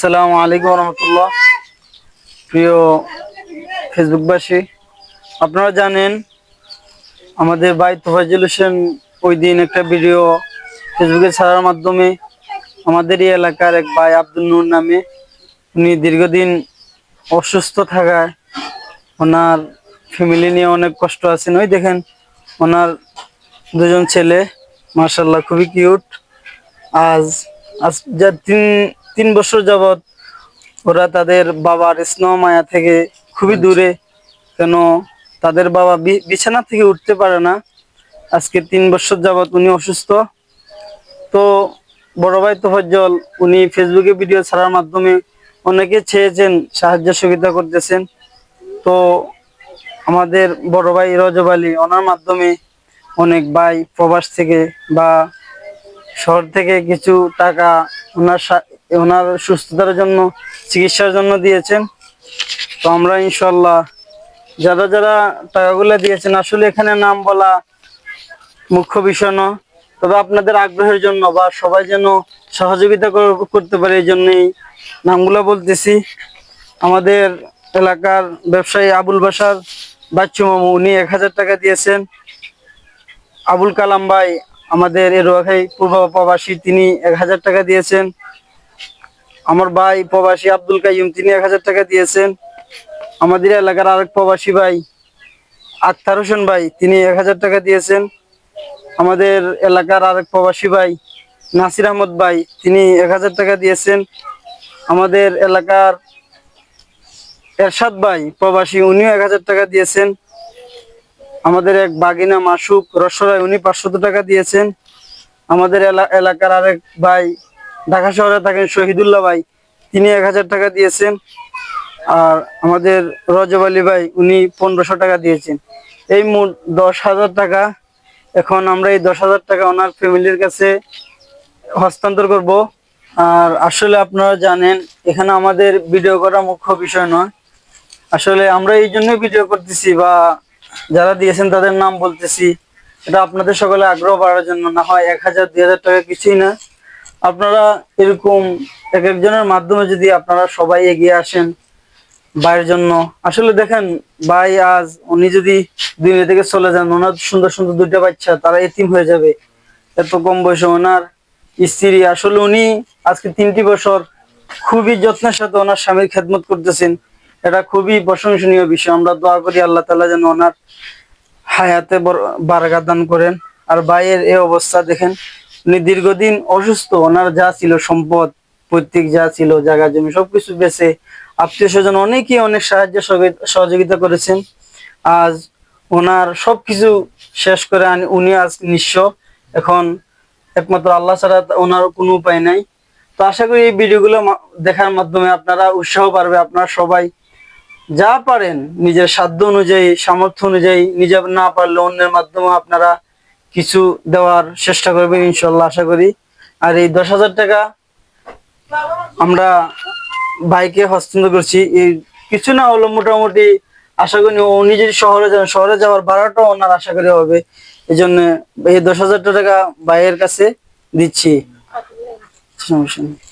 আসসালামু আলাইকুম রহমতুল্লাহ প্রিয় ফেসবুকবাসী, আপনারা জানেন আমাদের ভাই তোফাজুল হোসেন ওই দিন একটা ভিডিও ফেসবুকে ছাড়ার মাধ্যমে আমাদের এই এলাকার এক ভাই আব্দুল নূর নামে উনি দীর্ঘদিন অসুস্থ থাকায় ওনার ফ্যামিলি নিয়ে অনেক কষ্ট আছেন। ওই দেখেন, ওনার দুজন ছেলে মার্শাল্লাহ খুবই কিউট। আজ আজ যা তিন তিন বছর যাবৎ ওরা তাদের বাবার স্নেহ মায়া থেকে খুবই দূরে। কেন তাদের বাবা বিছানা থেকে উঠতে পারে না। আজকে তিন বছর যাবৎ উনি অসুস্থ। তো বড় ভাই তোফাজ্জল উনি ফেসবুকে ভিডিও ছাড়ার মাধ্যমে অনেকে চেয়েছেন সাহায্য সহযোগিতা করতেছেন। তো আমাদের বড় ভাই রজব আলী ওনার মাধ্যমে অনেক ভাই প্রবাস থেকে বা শহর থেকে কিছু টাকা ওনার সা- ওনার সুস্থতার জন্য, চিকিৎসার জন্য দিয়েছেন। তো আমরা ইনশাল্লাহ যারা যারা টাকাগুলো দিয়েছেন, আসলে এখানে নাম বলা মুখ্য বিষয় নয়। তবে আপনাদের আগ্রহের জন্য বা সবাই যেন সহযোগিতা করতে পারে, এই জন্যই নামগুলো বলতেছি। আমাদের এলাকার ব্যবসায়ী আবুল বাসার বাচ্চু মামু, উনি এক হাজার টাকা দিয়েছেন। আবুল কালাম ভাই, আমাদের এরোয়াখাই পূর্ব প্রবাসী, তিনি এক হাজার টাকা দিয়েছেন। আমার ভাই প্রবাসী আব্দুল কাইম তিনি এক হাজার টাকা দিয়েছেন। আমাদের এলাকার আরেক প্রবাসী ভাই, আক্তার হোসেন ভাই, তিনি এক হাজার টাকা দিয়েছেন। আমাদের এলাকার আরেক প্রবাসী ভাই, নাসির আহমদ ভাই, তিনি এক হাজার টাকা দিয়েছেন। আমাদের এলাকার এরশাদ ভাই, প্রবাসী, উনিও এক হাজার টাকা দিয়েছেন। আমাদের এক বাগিনা মাসুক রসরায়, উনি পাঁচশত টাকা দিয়েছেন। আমাদের এলা- এলাকার আরেক ভাই ঢাকা শহরে থাকেন শহীদুল্লাহ ভাই। তিনি এক হাজার টাকা দিয়েছেন। আর আমাদের রজব আলী ভাই, উনি পনেরোশো টাকা দিয়েছেন। এই মোট দশ হাজার টাকা, এখন আমরা এই দশ হাজার টাকা ওনার ফ্যামিলির কাছে হস্তান্তর করব। আর আসলে আপনারা জানেন, এখানে আমাদের ভিডিও করা মুখ্য বিষয় নয়। আসলে আমরা এই জন্যই ভিডিও করতেছি বা যারা দিয়েছেন তাদের নাম বলতেছি। এটা আপনাদের সকলে আগ্রহ বাড়ার জন্য, না হয় এক হাজার, দুই হাজার টাকা কিছুই না। আপনারা এরকম এক একজনের মাধ্যমে যদি আপনারা সবাই এগিয়ে আসেন ভাইয়ের জন্য, আসলে দেখেন ভাই আজ উনি যদি দুনিয়া থেকে চলে যান, ওনার সুন্দর সুন্দর দুইটা বাচ্চা, তারা এতিম হয়ে যাবে। এত কম বয়সে ওনার স্ত্রী, আসলে উনি আজকে তিনটি বছর খুবই যত্নের সাথে ওনার স্বামীর খেদমত করতেছেন। এটা খুবই প্রশংসনীয় বিষয়। আমরা দোয়া করি আল্লাহ তালা যেন ওনার হায়াতে বারাকা দান করেন। আর ভাইয়ের এই অবস্থা দেখেন উনি দীর্ঘদিন অসুস্থ, ওনার যা ছিল সম্পদ, পৈতৃক যা ছিল, জায়গা, জমি, সবকিছু বেচে আত্মীয় স্বজন অনেকেই অনেক সাহায্য সহযোগিতা করেছেন। আজ ওনার সবকিছু শেষ করে উনি আজ নিঃস্ব। এখন একমাত্র আল্লাহ ছাড়া ওনার কোনো উপায় নাই। তো আশা করি এই ভিডিওগুলো দেখার মাধ্যমে আপনারা উৎসাহ পারবে আপনারা সবাই যা পারেন, নিজের সাধ্য অনুযায়ী, সামর্থ্য অনুযায়ী, নিজে না পারলে অন্যের মাধ্যমে আপনারা কিছু দেওয়ার চেষ্টা করবেন ইনশাল্লাহ, আশা করি। আর এই দশ হাজার টাকা আমরা ভাইকে হস্তান্তর করছি। এই কিছু না হলো মোটামুটি আশা করি উনি যদি শহরে যান, শহরে যাওয়ার ভাড়াটাও ওনার আশা করি হবে। এই জন্য এই দশ হাজার টাকা ভাইয়ের কাছে দিচ্ছি। সমস্যা নেই।